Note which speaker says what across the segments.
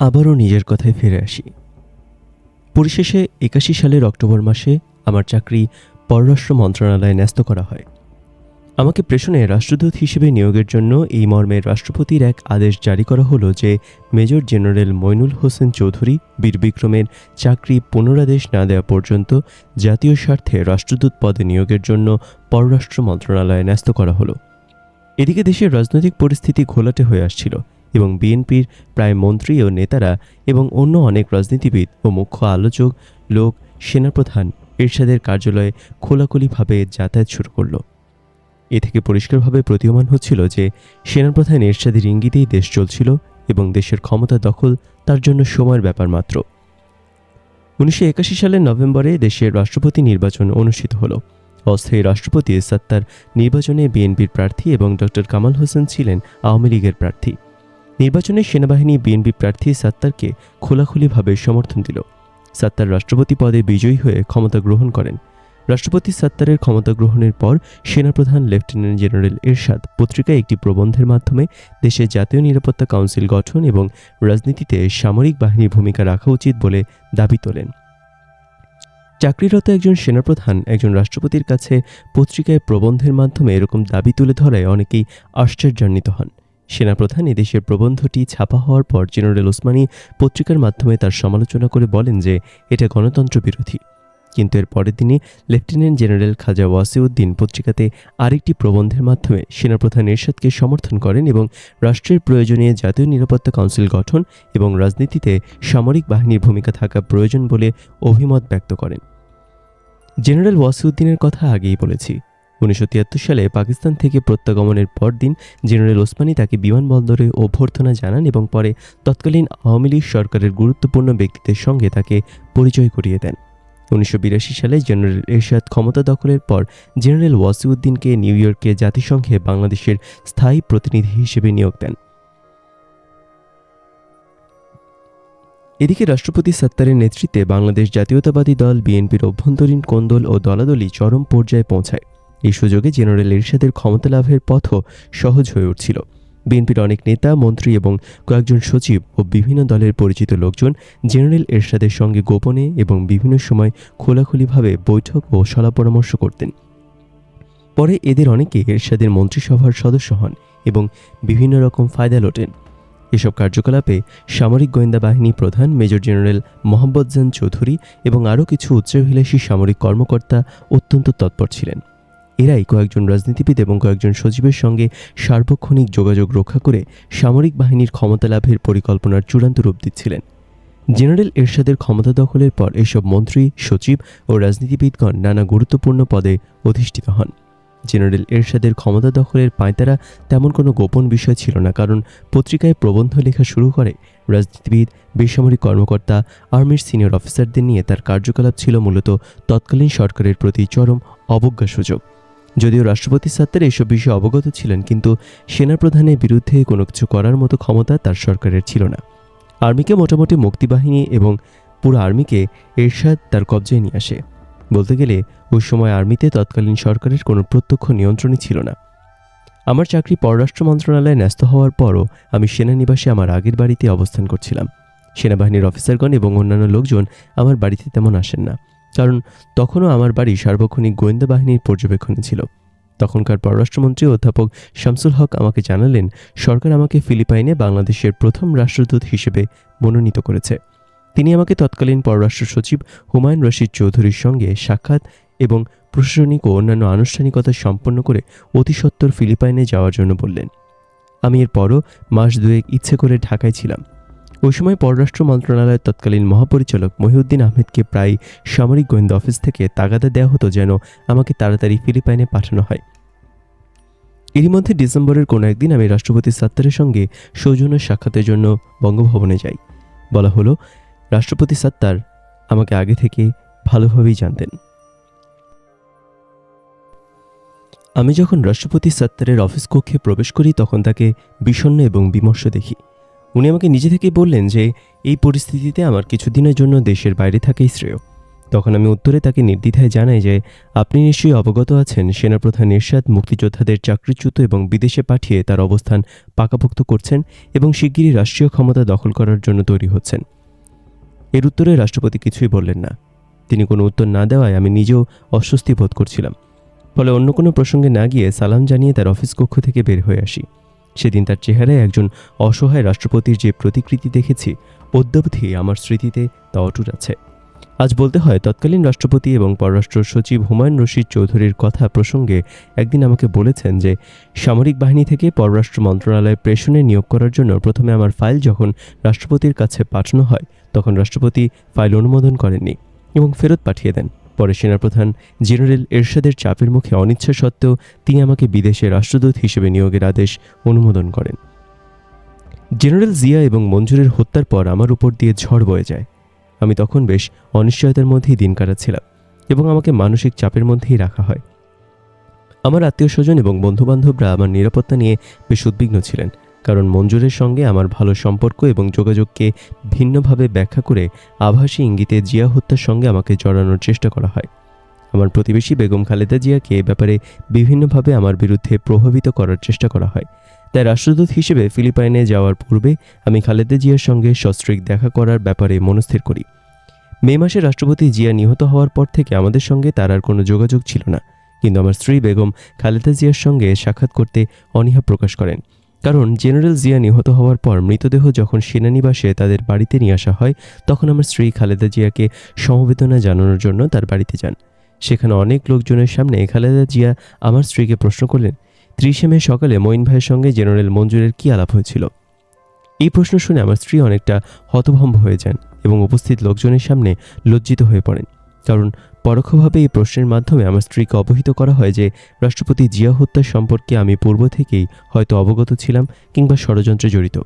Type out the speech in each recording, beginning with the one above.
Speaker 1: আবারও নিজের কথায় ফিরে আসি। পরিশেষে একাশি সালের অক্টোবর মাসে আমার চাকরি পররাষ্ট্র মন্ত্রণালয়ে ন্যস্ত করা হয়। আমাকে প্রেষণে রাষ্ট্রদূত হিসেবে নিয়োগের জন্য এই মর্মে রাষ্ট্রপতির এক আদেশ জারি করা হলো যে মেজর জেনারেল মইনুল হোসেন চৌধুরী বীর বিক্রমের চাকরি পুনরাদেশ না দেওয়া পর্যন্ত জাতীয় স্বার্থে রাষ্ট্রদূত পদে নিয়োগের জন্য পররাষ্ট্র মন্ত্রণালয়ে ন্যস্ত করা হলো। এদিকে দেশের রাজনৈতিক পরিস্থিতি ঘোলাটে হয়ে আসছিল। এবং বিএনপির প্রায় মন্ত্রী ও নেতারা এবং অন্য অনেক রাজনীতিবিদ ও মুখ্য আলোচক, লোক, সেনাপ্রধান এরশাদের কার্যালয়ে খোলাখুলিভাবে যাতায়াত শুরু করল। এ থেকে পরিষ্কারভাবে প্রতীয়মান হচ্ছিল যে সেনাপ্রধান এরশাদের ইঙ্গিতেই দেশ চলছিল এবং দেশের ক্ষমতা দখল তার জন্য সময়ের ব্যাপার মাত্র। উনিশশো একাশি সালের নভেম্বরে দেশের রাষ্ট্রপতি নির্বাচন অনুষ্ঠিত হলো। অস্থায়ী রাষ্ট্রপতি সাত্তার নির্বাচনে বিএনপির প্রার্থী এবং ডক্টর কামাল হোসেন ছিলেন আওয়ামী লীগের প্রার্থী। নির্বাচনে সেনাবাহিনী বিএনপি প্রার্থী সাত্তারকে খোলাখুলিভাবে সমর্থন দিল। সাত্তার রাষ্ট্রপতি পদে বিজয়ী হয়ে ক্ষমতা গ্রহণ করেন। রাষ্ট্রপতি সাত্তারের ক্ষমতা গ্রহণের পর সেনাপ্রধান লেফটেন্যান্ট জেনারেল এরশাদ পত্রিকায় একটি প্রবন্ধের মাধ্যমে দেশের জাতীয় নিরাপত্তা কাউন্সিল গঠন এবং রাজনীতিতে সামরিক বাহিনীর ভূমিকা রাখা উচিত বলে দাবি তোলেন। চাকরিরত একজন সেনাপ্রধান একজন রাষ্ট্রপতির কাছে পত্রিকায় প্রবন্ধের মাধ্যমে এরকম দাবি তুলে ধরায় অনেকেই আশ্চর্যান্বিত হন। সেনাপ্রধান এদেশের প্রবন্ধটি ছাপা হওয়ার পর জেনারেল ওসমানী পত্রিকার মাধ্যমে তার সমালোচনা করে বলেন যে, এটা গণতন্ত্র বিরোধী। কিন্তু এর পরের দিনই লেফটেন্যান্ট জেনারেল খাজা ওয়াসিউদ্দিন পত্রিকাতে আরেকটি প্রবন্ধের মাধ্যমে সেনাপ্রধান এরশাদকে সমর্থন করেন এবং রাষ্ট্রের প্রয়োজনে জাতীয় নিরাপত্তা কাউন্সিল গঠন এবং রাজনীতিতে সামরিক বাহিনীর ভূমিকা থাকা প্রয়োজন বলে অভিমত ব্যক্ত করেন। জেনারেল ওয়াসিউদ্দিনের কথা আগেই বলেছি উনিশশো তিয়াত্তর সালে পাকিস্তান থেকে প্রত্যাগমনের পরদিন জেনারেল ওসমানী তাকে বিমানবন্দরে অভ্যর্থনা জানান এবং পরে তৎকালীন আওয়ামী লীগ সরকারের গুরুত্বপূর্ণ ব্যক্তিদের সঙ্গে তাকে পরিচয় করিয়ে দেন। উনিশশো বিরাশি সালে জেনারেল এরশাদ ক্ষমতা দখলের পর জেনারেল ওয়াসিউদ্দিনকে নিউ ইয়র্কে জাতিসংঘে বাংলাদেশের স্থায়ী প্রতিনিধি হিসেবে নিয়োগ দেন। এদিকে রাষ্ট্রপতি সত্তারের নেতৃত্বে বাংলাদেশ জাতীয়তাবাদী দল, বিএনপির অভ্যন্তরীণ কোন্দল ও দলাদলি চরম পর্যায়ে পৌঁছায়। এই সুযোগে জেনারেল এরশাদের ক্ষমতা লাভের পথও সহজ হয়ে উঠছিল। বিএনপির অনেক নেতা, মন্ত্রী এবং কয়েকজন সচিব ও বিভিন্ন দলের পরিচিত লোকজন জেনারেল এরশাদের সঙ্গে গোপনে এবং বিভিন্ন সময় খোলাখুলিভাবে বৈঠক ও সলা পরামর্শ করতেন। পরে এদের অনেকে এরশাদের মন্ত্রিসভার সদস্য হন এবং বিভিন্ন রকম ফায়দা লোটেন। এসব কার্যকলাপে সামরিক গোয়েন্দা বাহিনী প্রধান মেজর জেনারেল মোহাম্মদ জান চৌধুরী এবং আরও কিছু উচ্চাভিলাষী সামরিক কর্মকর্তা অত্যন্ত তৎপর ছিলেন। এরাই কয়েকজন রাজনীতিবিদ এবং কয়েকজন সচিবের সঙ্গে সার্বক্ষণিক যোগাযোগ রক্ষা করে সামরিক বাহিনীর ক্ষমতা লাভের পরিকল্পনার চূড়ান্ত রূপ দিচ্ছিলেন। জেনারেল এরশাদের ক্ষমতা দখলের পর এসব মন্ত্রী, সচিব ও রাজনীতিবিদগণ নানা গুরুত্বপূর্ণ পদে অধিষ্ঠিত হন। জেনারেল এরশাদের ক্ষমতা দখলের পাঁয়তারা তেমন কোনো গোপন বিষয় ছিল না, কারণ পত্রিকায় প্রবন্ধ লেখা শুরু করে রাজনীতিবিদ, বেসামরিক কর্মকর্তা, আর্মির সিনিয়র অফিসারদের নিয়ে তার কার্যকলাপ ছিল মূলত তৎকালীন সরকারের প্রতি চরম অবজ্ঞা সুযোগ যদিও রাষ্ট্রপতি সাত্তার এইসব বিষয়ে অবগত ছিলেন, কিন্তু সেনাপ্রধানের বিরুদ্ধে কোনো কিছু করার মতো ক্ষমতা তার সরকারের ছিল না। আর্মিকে মোটামুটি মুক্তিবাহিনী এবং পুরো আর্মিকে এরশাদ তার কবজায় নিয়ে আসে। বলতে গেলে, ওই সময় আর্মিতে তৎকালীন সরকারের কোনো প্রত্যক্ষ নিয়ন্ত্রণই ছিল না। আমার চাকরি পররাষ্ট্র মন্ত্রণালয়ে ন্যস্ত হওয়ার পরও আমি সেনানিবাসে আমার আগের বাড়িতে অবস্থান করছিলাম। সেনাবাহিনীর অফিসারগণ এবং অন্যান্য লোকজন আমার বাড়িতে তেমন আসেন না। কারণ তখনও আমার বাড়ি সার্বক্ষণিক গোয়েন্দা বাহিনীর পর্যবেক্ষণে ছিল। তখনকার পররাষ্ট্রমন্ত্রী অধ্যাপক শামসুল হক আমাকে জানালেন, সরকার আমাকে ফিলিপাইনে বাংলাদেশের প্রথম রাষ্ট্রদূত হিসেবে মনোনীত করেছে। তিনি আমাকে তৎকালীন পররাষ্ট্র সচিব হুমায়ুন রশিদ চৌধুরীর সঙ্গে সাক্ষাৎ এবং প্রশাসনিক ও অন্যান্য আনুষ্ঠানিকতা সম্পন্ন করে অতি সত্বর ফিলিপাইনে যাওয়ার জন্য বললেন। আমি এরপরও মাস দুয়েক ইচ্ছে করে ঢাকায় ছিলাম। ওই সময় পররাষ্ট্র মন্ত্রণালয়ের তৎকালীন মহাপরিচালক মহিউদ্দিন আহমেদকে প্রায় সামরিক গোয়েন্দা অফিস থেকে তাগাদা দেওয়া হতো যেন আমাকে তাড়াতাড়ি ফিলিপাইনে পাঠানো হয়। এরই মধ্যে ডিসেম্বরের কোনো একদিন আমি রাষ্ট্রপতি সাত্তারের সঙ্গে সৌজন্য সাক্ষাতের জন্য বঙ্গভবনে যাই। বলা হলো, রাষ্ট্রপতি সাত্তার আমাকে আগে থেকে ভালোভাবেই জানতেন। আমি যখন রাষ্ট্রপতি সাত্তারের অফিস কক্ষে প্রবেশ করি, তখন তাকে বিষণ্ণ এবং বিমর্ষ দেখি। উনি আমাকে নিজে থেকেই বললেন যে, এই পরিস্থিতিতে আমার কিছুদিনের জন্য দেশের বাইরে থাকাই শ্রেয়। তখন আমি উত্তরে তাকে নির্দ্বিধায় জানাই যে, আপনি নিশ্চয়ই অবগত আছেন, সেনাপ্রধান এরশাদ মুক্তিযোদ্ধাদের চাকরিচ্যুত এবং বিদেশে পাঠিয়ে তার অবস্থান পাকাপোক্ত করছেন এবং শিগগিরই রাষ্ট্রীয় ক্ষমতা দখল করার জন্য তৈরি হচ্ছেন। এর উত্তরে রাষ্ট্রপতি কিছুই বললেন না। তিনি কোনো উত্তর না দেওয়ায় আমি নিজেও অস্বস্তি বোধ করছিলাম। ফলে অন্য কোনো প্রসঙ্গে না গিয়ে সালাম জানিয়ে তার অফিস কক্ষ থেকে বের হয়ে আসি। সেদিন তার চেহারায় একজন অসহায় রাষ্ট্রপতির যে প্রতিকৃতি দেখেছি, অদ্যাবধি আমার স্মৃতিতে তা অটুট আছে। আজ বলতে হয়, তৎকালীন রাষ্ট্রপতি এবং পররাষ্ট্র সচিব হুমায়ুন রশিদ চৌধুরীর কথা প্রসঙ্গে একদিন আমাকে বলেছেন যে, সামরিক বাহিনী থেকে পররাষ্ট্র মন্ত্রণালয়ে প্রেষণে নিয়োগ করার জন্য প্রথমে আমার ফাইল যখন রাষ্ট্রপতির কাছে পাঠানো হয়, তখন রাষ্ট্রপতি ফাইল অনুমোদন করেননি এবং ফেরত পাঠিয়ে দেন। পরে সেনাপ্রধান জেনারেল এরশাদের চাপের মুখে অনিচ্ছা সত্ত্বেও তিনি আমাকে বিদেশে রাষ্ট্রদূত হিসেবে নিয়োগের আদেশ অনুমোদন করেন। জেনারেল জিয়া এবং মঞ্জুরের হত্যার পর আমার উপর দিয়ে ঝড় বয়ে যায়। আমি তখন বেশ অনিশ্চয়তার মধ্যেই দিন কাটাচ্ছিলাম এবং আমাকে মানসিক চাপের মধ্যেই রাখা হয়। আমার আত্মীয় স্বজন এবং বন্ধুবান্ধবরা আমার নিরাপত্তা নিয়ে বেশ উদ্বিগ্ন ছিলেন। কারণ মঞ্জুরের সঙ্গে আমার ভালো সম্পর্ক এবং যোগাযোগকে ভিন্নভাবে ব্যাখ্যা করে আভাসী ইঙ্গিতে জিয়া হত্যার সঙ্গে আমাকে জড়ানোর চেষ্টা করা হয়। আমার প্রতিবেশী বেগম খালেদা জিয়াকে এ ব্যাপারে বিভিন্নভাবে আমার বিরুদ্ধে প্রভাবিত করার চেষ্টা করা হয়। তাই রাষ্ট্রদূত হিসেবে ফিলিপাইনে যাওয়ার পূর্বে আমি খালেদা জিয়ার সঙ্গে সস্ত্রীক দেখা করার ব্যাপারে মনস্থির করি। মে মাসে রাষ্ট্রপতি জিয়া নিহত হওয়ার পর থেকে আমাদের সঙ্গে তার আর কোনো যোগাযোগ ছিল না। কিন্তু আমার স্ত্রী বেগম খালেদা জিয়ার সঙ্গে সাক্ষাৎ করতে অনীহা প্রকাশ করেন। কারণ জেনারেল জিয়া নিহত হওয়ার পর মৃতদেহ যখন সেনানিবাসে তাদের বাড়িতে নিয়ে আসা হয়, তখন আমার স্ত্রী খালেদা জিয়াকে সমবেদনা জানানোর জন্য তার বাড়িতে যান। সেখানে অনেক লোকজনের সামনে খালেদা জিয়া আমার স্ত্রীকে প্রশ্ন করলেন, ত্রিশে মে সকালে মঈন ভাইয়ের সঙ্গে জেনারেল মঞ্জুরের কী আলাপ হয়েছিল? এই প্রশ্ন শুনে আমার স্ত্রী অনেকটা হতভম্ব হয়ে যান এবং উপস্থিত লোকজনের সামনে লজ্জিত হয়ে পড়েন। কারণ পরোক্ষভাবে এই প্রশ্নের মাধ্যমে আমার স্ত্রীকে অবহিত করা হয় যে রাষ্ট্রপতি জিয়া হত্যার সম্পর্কে আমি পূর্ব থেকেই হয়তো অবগত ছিলাম কিংবা ষড়যন্ত্রে জড়িত।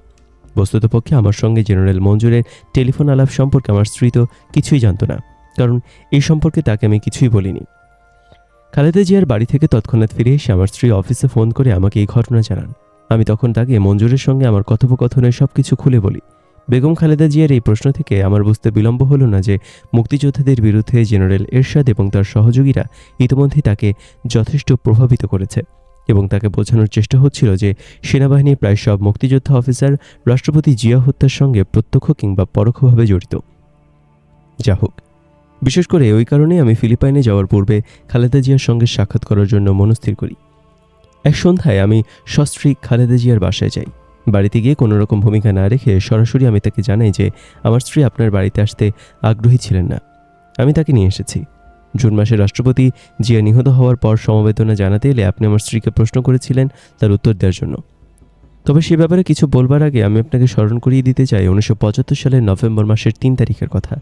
Speaker 1: বস্তুতপক্ষে আমার সঙ্গে জেনারেল মঞ্জুরের টেলিফোন আলাপ সম্পর্কে আমার স্ত্রী তো কিছুই জানত না, কারণ এই সম্পর্কে তাকে আমি কিছুই বলিনি। খালেদা জিয়ার বাড়ি থেকে তৎক্ষণাৎ ফিরে এসে আমার স্ত্রী অফিসে ফোন করে আমাকে এই ঘটনা জানান। আমি তখন তাকে মঞ্জুরের সঙ্গে আমার কথোপকথনের সব কিছু খুলে বলি। বেগম খালেদা জিয়ার এই প্রশ্ন থেকে আমার বুঝতে বিলম্ব হলো না যে মুক্তিযোদ্ধাদের বিরুদ্ধে জেনারেল এরশাদ এবং তার সহযোগীরা ইতিমধ্যেই তাকে যথেষ্ট প্রভাবিত করেছে এবং তাকে বোঝানোর চেষ্টা হচ্ছিল যে সেনাবাহিনীর প্রায় সব মুক্তিযোদ্ধা অফিসার রাষ্ট্রপতি জিয়া হত্যার সঙ্গে প্রত্যক্ষ কিংবা পরোক্ষভাবে জড়িত। যা হোক, বিশেষ করে ওই কারণেই আমি ফিলিপাইনে যাওয়ার পূর্বে খালেদা জিয়ার সঙ্গে সাক্ষাৎ করার জন্য মনস্থির করি। এক সন্ধ্যায় আমি সস্ত্রী খালেদা জিয়ার বাসায় যাই। বাড়িতে গিয়ে কোনো রকম ভূমিকা না রেখে সরাসরি আমি তাকে জানাই যে আমার স্ত্রী আপনার বাড়িতে আসতে আগ্রহী ছিলেন না। আমি তাকে নিয়ে এসেছি। জুন মাসে রাষ্ট্রপতি জিয়া নিহত হওয়ার পর সমবেদনা জানাতে এলে আপনি আমার স্ত্রীকে প্রশ্ন করেছিলেন তার উত্তর দেওয়ার জন্য। তবে সে ব্যাপারে কিছু বলবার আগে আমি আপনাকে স্মরণ করিয়ে দিতে চাই উনিশশো পঁচাত্তর সালের নভেম্বর মাসের তিন তারিখের কথা।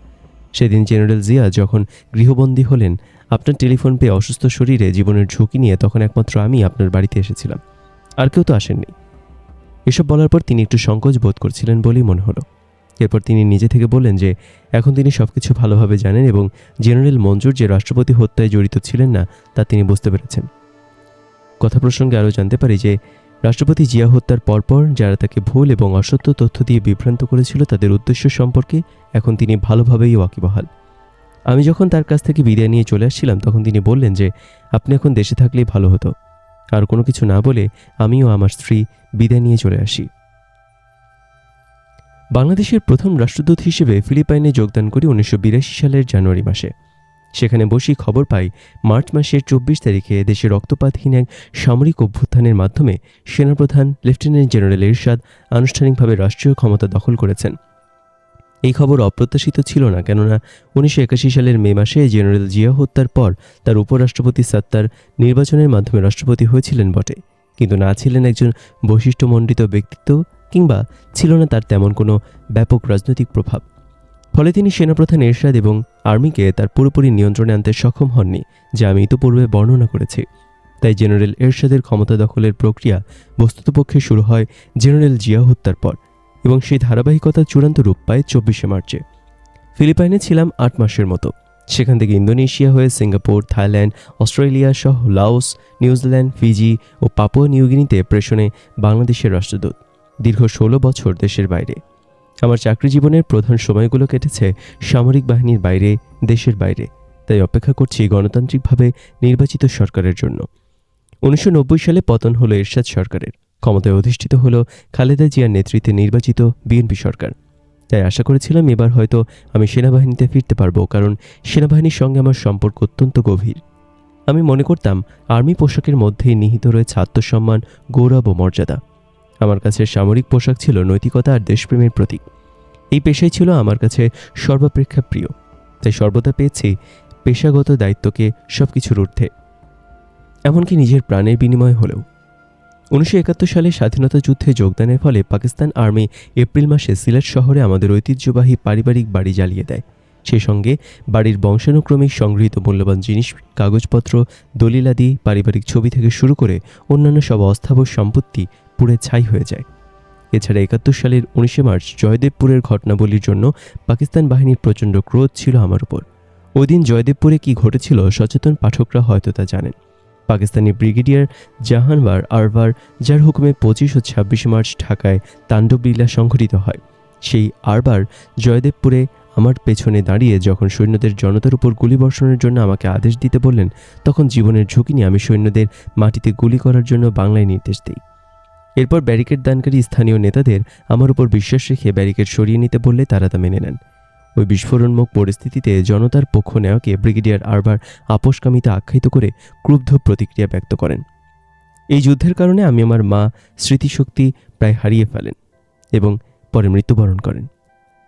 Speaker 1: সেদিন জেনারেল জিয়া যখন গৃহবন্দী হলেন, আপনার টেলিফোন পেয়ে অসুস্থ শরীরে জীবনের ঝুঁকি নিয়ে তখন একমাত্র আমি আপনার বাড়িতে এসেছিলাম। আর কেউ তো আসেননি। এসব বলার পর তিনি একটু সংকোচ বোধ করছিলেন বলেই মনে হলো। এরপর তিনি নিজে থেকে বললেন যে, এখন তিনি সবকিছু ভালোভাবে জানেন এবং জেনারেল মঞ্জুর যে রাষ্ট্রপতি হত্যায় জড়িত ছিলেন না, তা তিনি বুঝতে পেরেছেন। কথা প্রসঙ্গে আরও জানতে পারি যে, রাষ্ট্রপতি জিয়া হত্যার পরপর যারা তাকে ভুল এবং অসত্য তথ্য দিয়ে বিভ্রান্ত করেছিল, তাদের উদ্দেশ্য সম্পর্কে এখন তিনি ভালোভাবেই ওয়াকিবহাল। আমি যখন তার কাছ থেকে বিদায় নিয়ে চলে আসছিলাম, তখন তিনি বললেন যে, আপনি এখন দেশে থাকলেই ভালো হতো। আর কোনো কিছু না বলে আমিও আমার স্ত্রী বিদায় নিয়ে চলে আসি। বাংলাদেশের প্রথম রাষ্ট্রদূত হিসেবে ফিলিপাইনে যোগদান করি উনিশশো বিরাশি সালের জানুয়ারি মাসে। সেখানে বসি খবর পাই, মার্চ মাসের চব্বিশ তারিখে দেশে রক্তপাতহীন এক সামরিক অভ্যুত্থানের মাধ্যমে সেনাপ্রধান লেফটেন্যান্ট জেনারেল এরশাদ আনুষ্ঠানিকভাবে রাষ্ট্রীয় ক্ষমতা দখল করেছেন। এই খবর অপ্রত্যাশিত ছিল না, কেননা উনিশশো একাশি সালের মে মাসে জেনারেল জিয়া হত্যার পর তার উপরাষ্ট্রপতি সাত্তার নির্বাচনের মাধ্যমে রাষ্ট্রপতি হয়েছিলেন বটে। কিন্তু না ছিলেন একজন বৈশিষ্ট্যমণ্ডিত ব্যক্তিত্ব কিংবা ছিল না তার তেমন কোনো ব্যাপক রাজনৈতিক প্রভাব। ফলে তিনি সেনাপ্রধান এরশাদ এবং আর্মিকে তার পুরোপুরি নিয়ন্ত্রণে আনতে সক্ষম হননি, যা আমি ইতোপূর্বে বর্ণনা করেছি। তাই জেনারেল এরশাদের ক্ষমতা দখলের প্রক্রিয়া বস্তুতপক্ষে শুরু হয় জেনারেল জিয়া হত্যার পর। এবং সেই ধারাবাহিকতা চূড়ান্ত রূপ পায় চব্বিশে মার্চে। ফিলিপাইনে ছিলাম আট মাসের মতো। সেখান থেকে ইন্দোনেশিয়া হয়ে সিঙ্গাপুর, থাইল্যান্ড, অস্ট্রেলিয়া সহ লাওস, নিউজিল্যান্ড, ফিজি ও পাপুয়া নিউগিনিতে প্রেষণে বাংলাদেশের রাষ্ট্রদূত। দীর্ঘ ষোলো বছর দেশের বাইরে। আমার চাকরি জীবনের প্রধান সময়গুলো কেটেছে সামরিক বাহিনীর বাইরে, দেশের বাইরে। তাই অপেক্ষা করছি গণতান্ত্রিকভাবে নির্বাচিত সরকারের জন্য। উনিশশো নব্বই সালে পতন হলো এরশাদ সরকারের। ক্ষমতায় অধিষ্ঠিত হলো খালেদা জিয়ার নেতৃত্বে নির্বাচিত বিএনপি সরকার। তাই আশা করেছিলাম এবার হয়তো আমি সেনাবাহিনীতে ফিরতে পারব, কারণ সেনাবাহিনীর সঙ্গে আমার সম্পর্ক অত্যন্ত গভীর। আমি মনে করতাম, আর্মি পোশাকের মধ্যেই নিহিত রয়েছে আত্মসম্মান, গৌরব ও মর্যাদা। আমার কাছে সামরিক পোশাক ছিল নৈতিকতা আর দেশপ্রেমের প্রতীক। এই পেশাই ছিল আমার কাছে সর্বাপেক্ষা প্রিয়। তাই সর্বদা পেয়েছি পেশাগত দায়িত্বকে সব কিছুর ঊর্ধ্বে। এমনকি নিজের প্রাণের বিনিময় হলেও। উনিশশো একাত্তর সালে স্বাধীনতা যুদ্ধে যোগদানের ফলে পাকিস্তান আর্মি এপ্রিল মাসে সিলেট শহরে আমাদের ঐতিহ্যবাহী পারিবারিক বাড়ি জ্বালিয়ে দেয়। সে সঙ্গে বাড়ির বংশানুক্রমিক সংগৃহীত মূল্যবান জিনিস, কাগজপত্র, দলিলাদি, পারিবারিক ছবি থেকে শুরু করে অন্যান্য সব অস্থাবর সম্পত্তি পুড়ে ছাই হয়ে যায়। এছাড়া একাত্তর সালের উনিশে মার্চ জয়দেবপুরের ঘটনাবলীর জন্য পাকিস্তান বাহিনীর প্রচণ্ড ক্রোধ ছিল আমার উপর। ওই দিন জয়দেবপুরে কি ঘটেছিল সচেতন পাঠকরা হয়তো তা জানেন। পাকিস্তানি ব্রিগেডিয়ার জাহানবার আরভার, যার হুকুমে পঁচিশ ও ছাব্বিশে মার্চ ঢাকায় তাণ্ডবলীলা সংঘটিত হয়। সেই আরবার জয়দেবপুরে আমার পেছনে দাঁড়িয়ে যখন সৈন্যদের জনতার উপর গুলি বর্ষণের জন্য আমাকে আদেশ দিতে বললেন, তখন জীবনের ঝুঁকি নিয়ে আমি সৈন্যদের মাটিতে গুলি করার জন্য বাংলায় নির্দেশ দিই। এরপর ব্যারিকেড দানকারী স্থানীয় নেতাদের আমার উপর বিশ্বাস রেখে ব্যারিকেড সরিয়ে নিতে বললে তারা তা মেনে নেন। ওই বিস্ফোরণমুখ পরিস্থিতিতে জনতার পক্ষ নেওয়াকে ব্রিগেডিয়ার আরবার আপোষকামিতা আখ্যায়িত করে ক্রুব্ধ প্রতিক্রিয়া ব্যক্ত করেন। এই যুদ্ধের কারণে আমি আমার মা স্মৃতিশক্তি প্রায় হারিয়ে ফেলেন এবং পরে মৃত্যুবরণ করেন।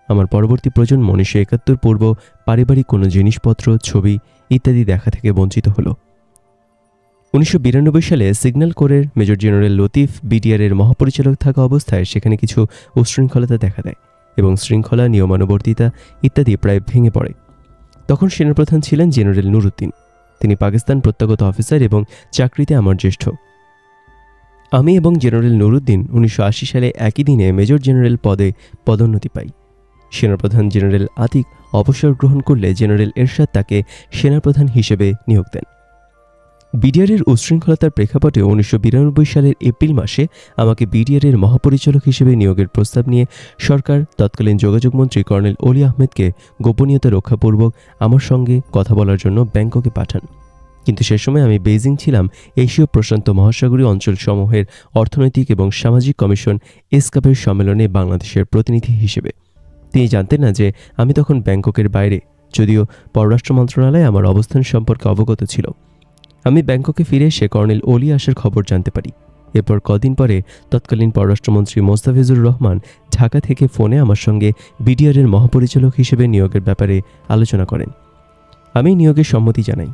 Speaker 1: আমার পরবর্তী প্রজন্ম উনিশশো একাত্তর পূর্ব পারিবারিক কোনো জিনিসপত্র, ছবি ইত্যাদি দেখা থেকে বঞ্চিত হলো। উনিশশো সালে সিগন্যাল কোরের মেজর জেনারেল লতিফ বিডিআরের মহাপরিচালক থাকা অবস্থায় সেখানে কিছু উশৃঙ্খলতা দেখা দেয়। এবং শৃঙ্খলা, নিয়মানুবর্তিতা ইত্যাদি প্রায় ভেঙে পড়ে। তখন সেনাপ্রধান ছিলেন জেনারেল নুরুদ্দিন। তিনি পাকিস্তান প্রত্যাগত অফিসার এবং চাকরিতে আমার জ্যেষ্ঠ। আমি এবং জেনারেল নুরুদ্দিন উনিশশো আশি সালে একই দিনে মেজর জেনারেল পদে পদোন্নতি পাই। সেনাপ্রধান জেনারেল আতিক অবসর গ্রহণ করলে জেনারেল এরশাদ তাকে সেনাপ্রধান হিসেবে নিয়োগ দেন। বিডিআরের উশৃঙ্খলতার প্রেক্ষাপটে উনিশশো বিরানব্বই সালের এপ্রিল মাসে আমাকে বিডিআরের মহাপরিচালক হিসেবে নিয়োগের প্রস্তাব নিয়ে সরকার, তৎকালীন যোগাযোগমন্ত্রী কর্নেল অলি আহমেদকে গোপনীয়তা রক্ষাপূর্বক আমার সঙ্গে কথা বলার জন্য ব্যাংককে পাঠান। কিন্তু সে সময় আমি বেইজিং ছিলাম। এশীয় প্রশান্ত মহাসাগরীয় অঞ্চলসমূহের অর্থনৈতিক এবং সামাজিক কমিশন এসকাপের সম্মেলনে বাংলাদেশের প্রতিনিধি হিসেবে। তিনি জানতেন না যে আমি তখন ব্যাংককের বাইরে, যদিও পররাষ্ট্র মন্ত্রণালয় আমার অবস্থান সম্পর্কে অবগত ছিল। আমি ব্যাংককে ফিরে এসে কর্নেল অলি আসার খবর জানতে পারি। এরপর কদিন পরে তৎকালীন পররাষ্ট্রমন্ত্রী মোস্তাফিজুর রহমান ঢাকা থেকে ফোনে আমার সঙ্গে বিডিআরের মহাপরিচালক হিসেবে নিয়োগের ব্যাপারে আলোচনা করেন। আমি নিয়োগের সম্মতি জানাই।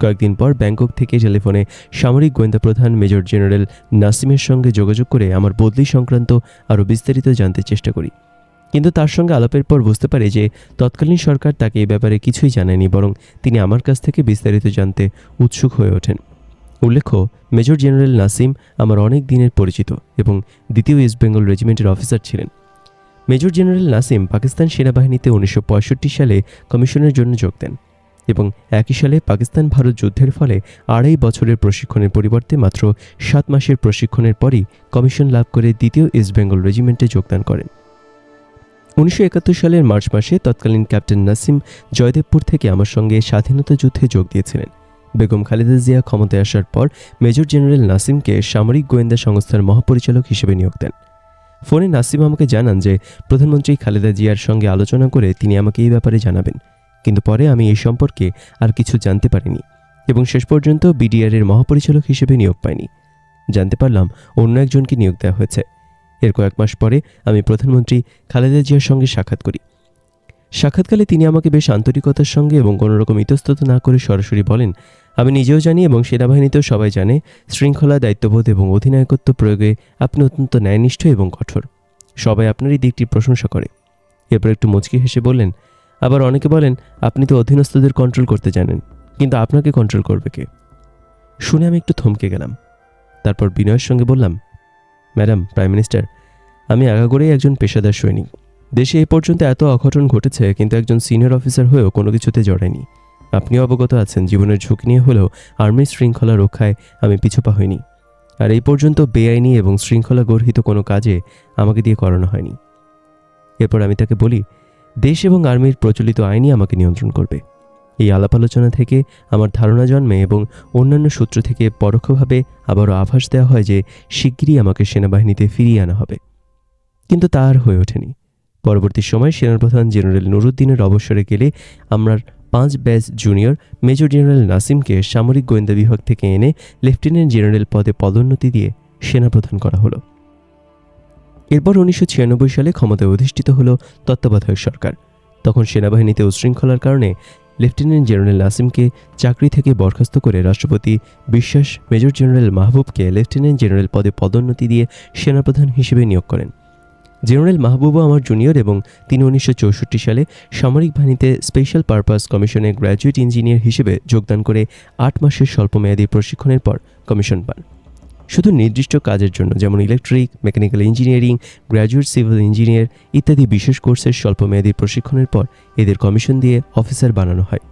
Speaker 1: কয়েকদিন পর ব্যাংকক থেকে টেলিফোনে সামরিক গোয়েন্দা প্রধান মেজর জেনারেল নাসিমের সঙ্গে যোগাযোগ করে আমার বদলি সংক্রান্ত আরও বিস্তারিত জানতে চেষ্টা করি। কিন্তু তার সঙ্গে আলাপের পর বুঝতে পারি যে তৎকালীন সরকার তাকে এই ব্যাপারে কিছুই জানায়নি, বরং তিনি আমার কাছ থেকে বিস্তারিত জানতে উৎসুক হয়ে ওঠেন। উল্লেখ্য, মেজর জেনারেল নাসিম আমার অনেক দিনের পরিচিত এবং দ্বিতীয় ইস্ট বেঙ্গল রেজিমেন্টের অফিসার ছিলেন। মেজর জেনারেল নাসিম পাকিস্তান সেনাবাহিনীতে উনিশশো পঁয়ষট্টি সালে কমিশনের জন্য যোগ দেন এবং একই সালে পাকিস্তান ভারত যুদ্ধের ফলে আড়াই বছরের প্রশিক্ষণের পরিবর্তে মাত্র সাত মাসের প্রশিক্ষণের পরই কমিশন লাভ করে দ্বিতীয় ইস্ট বেঙ্গল রেজিমেন্টে যোগদান করেন। উনিশশো একাত্তর সালের মার্চ মাসে তৎকালীন ক্যাপ্টেন নাসিম জয়দেবপুর থেকে আমার সঙ্গে স্বাধীনতা যুদ্ধে যোগ দিয়েছিলেন। বেগম খালেদা জিয়া ক্ষমতায় আসার পর মেজর জেনারেল নাসিমকে সামরিক গোয়েন্দা সংস্থার মহাপরিচালক হিসেবে নিয়োগ দেন। ফোনে নাসিম আমাকে জানান যে, প্রধানমন্ত্রী খালেদা জিয়ার সঙ্গে আলোচনা করে তিনি আমাকে এই ব্যাপারে জানাবেন। কিন্তু পরে আমি এই সম্পর্কে আর কিছু জানতে পারিনি এবং শেষ পর্যন্ত বিডিআরের মহাপরিচালক হিসেবে নিয়োগ পাইনি। জানতে পারলাম অন্য একজনকে নিয়োগ দেওয়া হয়েছে। এর কয়েক মাস পরে আমি প্রধানমন্ত্রী খালেদা জিয়ার সঙ্গে সাক্ষাৎ করি। সাক্ষাৎকালে তিনি আমাকে বেশ আন্তরিকতার সঙ্গে এবং কোনোরকম ইতস্তত না করে সরাসরি বলেন, আমি নিজেও জানি এবং সেনাবাহিনীতেও সবাই জানে, শৃঙ্খলা, দায়িত্ববোধ এবং অধিনায়কত্ব প্রয়োগে আপনি অত্যন্ত ন্যায়নিষ্ঠ এবং কঠোর। সবাই আপনার এই দিকটির প্রশংসা করে। এরপর একটু মুচকি হেসে বললেন, আবার অনেকে বলেন, আপনি তো অধীনস্থদের কন্ট্রোল করতে জানেন, কিন্তু আপনাকে কন্ট্রোল করবে কে? শুনে আমি একটু থমকে গেলাম। তারপর বিনয়ের সঙ্গে বললাম ম্যাডাম, প্রাইম মিনিস্টার, আমি আগাগোড়েই একজন পেশাদার সৈনিক। দেশে এ পর্যন্ত এত অঘটন ঘটেছে, কিন্তু একজন সিনিয়র অফিসার হয়েও কোনো কিছুতে জড়ায়নি। আপনিও অবগত আছেন, জীবনের ঝুঁকি নিয়ে হলেও আর্মির শৃঙ্খলা রক্ষায় আমি পিছুপা হইনি। আর এই পর্যন্ত বেআইনি এবং শৃঙ্খলা গর্হিত কোনো কাজে আমাকে দিয়ে করানো হয়নি। এরপর আমি তাকে বলি, দেশ এবং আর্মির প্রচলিত আইনই আমাকে নিয়ন্ত্রণ করবে। এই আলাপ আলোচনা থেকে আমার ধারণা জন্মে এবং অন্যান্য সূত্র থেকে পরোক্ষভাবে আবারও আভাস দেওয়া হয় যে শিগগিরই আমাকে সেনাবাহিনীতে ফিরিয়ে আনা হবে। কিন্তু তা আর হয়ে ওঠেনি। পরবর্তী সময় সেনাপ্রধান জেনারেল নুরুদ্দিনের অবসরে গেলে আমার পাঁচ ব্যাচ জুনিয়র মেজর জেনারেল নাসিমকে সামরিক গোয়েন্দা বিভাগ থেকে এনে লেফটেন্যান্ট জেনারেল পদে পদোন্নতি দিয়ে সেনাপ্রধান করা হলো। এরপর উনিশশো ছিয়ানব্বই সালে ক্ষমতায় অধিষ্ঠিত হলো তত্ত্বাবধায়ক সরকার। তখন সেনাবাহিনীতে উশৃঙ্খলার কারণে লেফটেন্যান্ট জেনারেল নাসিমকে চাকরি থেকে বরখাস্ত করে রাষ্ট্রপতি বিশ্বাস মেজর জেনারেল মাহবুবকে লেফটেন্যান্ট জেনারেল পদে পদোন্নতি দিয়ে সেনাপ্রধান হিসেবে নিয়োগ করেন। জেনারেল মাহবুবও আমার জুনিয়র এবং তিনি উনিশশো চৌষট্টি সালে সামরিক বাহিনীতে স্পেশাল পারপাস কমিশনের গ্র্যাজুয়েট ইঞ্জিনিয়ার হিসেবে যোগদান করে আট মাসের স্বল্পমেয়াদী প্রশিক্ষণের পর কমিশন পান। শুধু নির্দিষ্ট কাজের জন্য, যেমন electric mechanical engineering graduate civil engineer ইত্যাদি বিশেষ কোর্সের স্বল্পমেয়াদী প্রশিক্ষণের পর এদের কমিশন দিয়ে অফিসার বানানো হয়।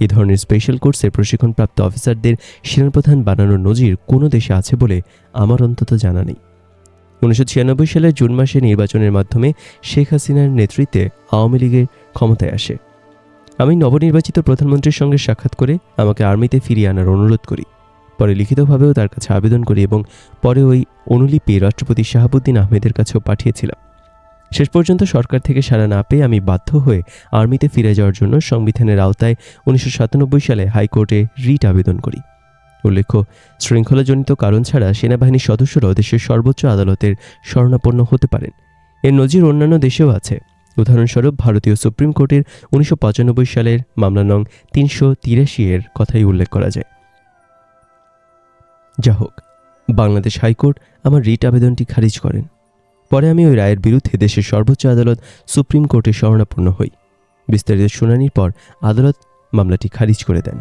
Speaker 1: এ ধরনের স্পেশাল কোর্সে প্রশিক্ষণপ্রাপ্ত অফিসারদের সেনাপ্রধান বানানোর নজির কোনো দেশে আছে বলে আমার অন্তত জানা নেই। উনিশশো ছিয়ানব্বই সালের জুন মাসে নির্বাচনের মাধ্যমে শেখ হাসিনার নেতৃত্বে আওয়ামী লীগের ক্ষমতায় আসে। আমি নবনির্বাচিত প্রধানমন্ত্রীর সঙ্গে সাক্ষাৎ করে আমাকে আর্মিতে ফিরিয়ে আনার অনুরোধ করি। পরে লিখিতভাবেও তার কাছে আবেদন করি এবং পরে ওই অনুলিপি রাষ্ট্রপতি শাহাবুদ্দিন আহমেদের কাছেও পাঠিয়েছিলাম। শেষ পর্যন্ত সরকার থেকে সাড়া না পেয়ে আমি বাধ্য হয়ে আর্মিতে ফিরে যাওয়ার জন্য সংবিধানের আওতায় উনিশশো সাতানব্বই সালে হাইকোর্টে রিট আবেদন করি। উল্লেখ্য, শৃঙ্খলাজনিত কারণ ছাড়া সেনাবাহিনীর সদস্যরাও দেশের সর্বোচ্চ আদালতের শরণাপন্ন হতে পারেন। এর নজির অন্যান্য দেশেও আছে। উদাহরণস্বরূপ, ভারতীয় সুপ্রিম কোর্টের উনিশশো পঁচানব্বই সালের মামলা নং তিনশো তিরাশি এর কথাই উল্লেখ করা যায়। যা হোক, বাংলাদেশ হাইকোর্ট আমার রিট আবেদনটি খারিজ করেন। পরে আমি ওই রায়ের বিরুদ্ধে দেশের সর্বোচ্চ আদালত সুপ্রিম কোর্টে শরণাপন্ন হই। বিস্তারিত শুনানির পর আদালত মামলাটি খারিজ করে দেন।